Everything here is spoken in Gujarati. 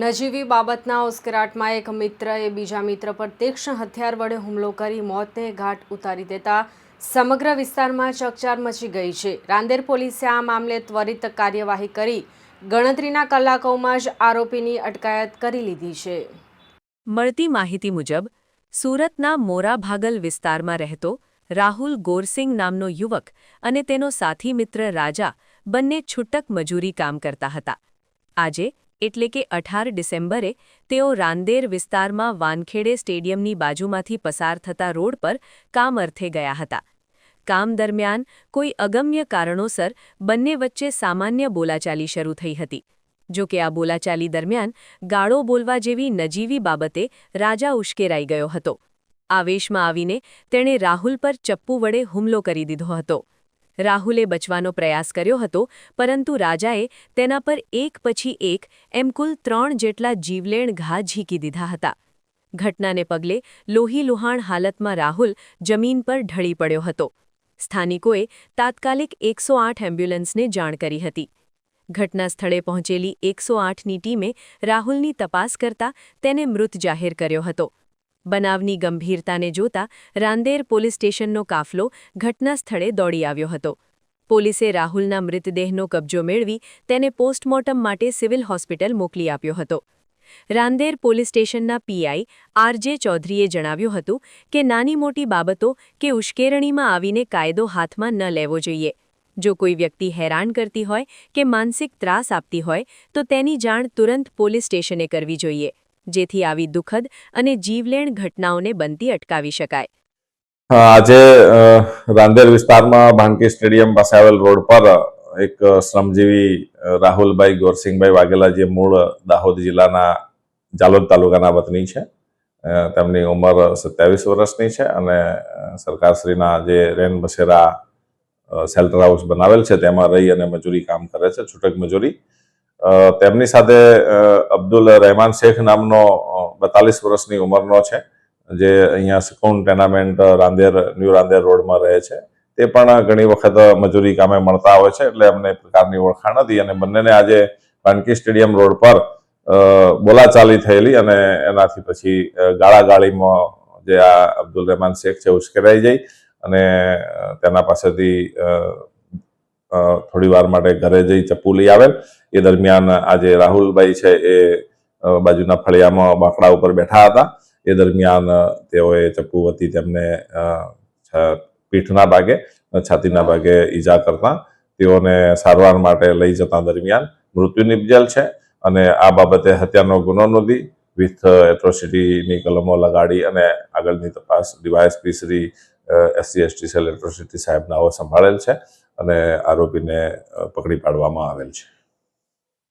નજીવી બાબતના ઉશ્કેરાટમાં એક મિત્રએ બીજા મિત્ર પર તીક્ષ્ણ હથિયાર વડે હુમલો કરી મોતને ઘાટ ઉતારી દેતા સમગ્ર વિસ્તારમાં ચકચાર મચી ગઈ છે. રાંદેર પોલીસે આ મામલે ત્વરિત કાર્યવાહી કરી ગણતરીના કલાકોમાં જ આરોપીની અટકાયત કરી લીધી છે. મળતી માહિતી મુજબ, સુરતના મોરાભાગલ વિસ્તારમાં રહેતો રાહુલ ગોરસિંગ નામનો યુવક અને તેનો સાથી મિત્ર રાજા બંને છૂટક મજૂરી કામ કરતા હતા. આજે એટલે કે અઢાર ડિસેમ્બરે તેઓ રાંદેર વિસ્તારમાં વાનખેડે સ્ટેડિયમની બાજુમાંથી પસાર થતા રોડ પર કામ અર્થે ગયા હતા. કામ દરમિયાન કોઈ અગમ્ય કારણોસર બંને વચ્ચે સામાન્ય બોલાચાલી શરૂ થઈ હતી. જો કે આ બોલાચાલી દરમિયાન ગાળો બોલવા જેવી નજીવી બાબતે રાજા ઉશ્કેરાઈ ગયો હતો. આવેશમાં આવીને તેણે રાહુલ પર ચપ્પુ વડે હુમલો કરી દીધો હતો. રાહુલે બચવાનો પ્રયાસ કર્યો હતો, પરંતુ રાજાએ તેના પર એક પછી એક એમ કુલ ત્રણ જેટલા જીવલેણ ઘા ઝીકી દીધા હતા. ઘટનાને પગલે લોહીલુહાણ હાલતમાં રાહુલ જમીન પર ઢળી પડ્યો હતો. સ્થાનિકોએ તાત્કાલિક એકસો એમ્બ્યુલન્સને જાણ કરી હતી. ઘટના સ્થળે પહોંચેલી એકસો આઠની ટીમે રાહુલની તપાસ કરતા તેને મૃત જાહેર કર્યો હતો. બનાવની ગંભીરતાને જોતા રાંદેર પોલીસ સ્ટેશનનો કાફલો ઘટના સ્થળે દોડી આવ્યો હતો. પોલીસે રાહુલના મૃતદેહનો કબજો મેળવી તેને પોસ્ટમોર્ટમ માટે સિવિલ હોસ્પિટલ મોકલી આપ્યો હતો. રાંદેર પોલીસ સ્ટેશનના પીઆઈ આરજે ચૌધરીએ જણાવ્યું હતું કે નાની મોટી બાબતો કે ઉશ્કેરણીમાં આવીને કાયદો હાથમાં ન લેવો જોઈએ. જો કોઈ વ્યક્તિ હેરાન કરતી હોય કે માનસિક ત્રાસ આપતી હોય તો તેની જાણ તુરંત પોલીસ સ્ટેશને કરવી જોઈએ. જેથી આવી દુઃખદ અને જીવલેણ ઘટનાઓને બનતી અટકાવી શકાય. આજે રાંદેર વિસ્તારમાં ભાનકી સ્ટેડિયમ પાસે આવેલ રોડ પર એક શ્રમજીવી રાહુલભાઈ ગોરસિંહભાઈ વાઘેલા જે મૂળ દાહોદ જિલ્લાના જાલોદ તાલુકાના વતની છે. તેમની ઉંમર સત્યાવીસ વર્ષની છે અને સરકારશ્રીના જે રેન બસેરા શેલ્ટર હાઉસ બનાવેલ છે, તેમાં રહી અને મજૂરી કામ કરે છે, છૂટક મજૂરી. તેમની સાથે અબ્દુલ રહેમાન શેખ નામનો બતાલીસ વર્ષની ઉંમરનો છે, જે અહીંયા સિકોન ટેનામેન્ટ રાંદેર, ન્યૂ રાંદેર રોડમાં રહે છે. તે પણ ઘણી વખત મજૂરી કામે મળતા હોય છે, એટલે અમને પ્રકારની ઓળખાણ હતી અને બંનેને આજે વાનકી સ્ટેડિયમ રોડ પર બોલાચાલી થયેલી અને એનાથી પછી ગાળાગાળીમાં જે આ અબ્દુલ રહેમાન શેખ છે, ઉશ્કેરાઈ જઈ અને તેના પાસેથી થોડી વાર માટે ઘરે જઈ ચપ્પુ લઈ આવેલ. એ દરમિયાન આજે રાહુલભાઈ છે એ બાજુના ફળિયામાં બાંકડા ઉપર બેઠા હતા. એ દરમિયાન તેઓએ ચપ્પુ વતી તેમને પીઠના ભાગે છાતીના ભાગે ઈજા કરતા તેઓને સારવાર માટે લઈ જતા દરમિયાન મૃત્યુ નિપજેલ છે અને આ બાબતે હત્યાનો ગુનો નોંધી વિથ એટ્રોસિટીની કલમો લગાડી અને આગળની તપાસ DySP Shri SC, ST cell atrocity સાહેબનાઓ સંભાળેલ છે. અને આરોપીને પકડી પાડવામાં આવેલ છે.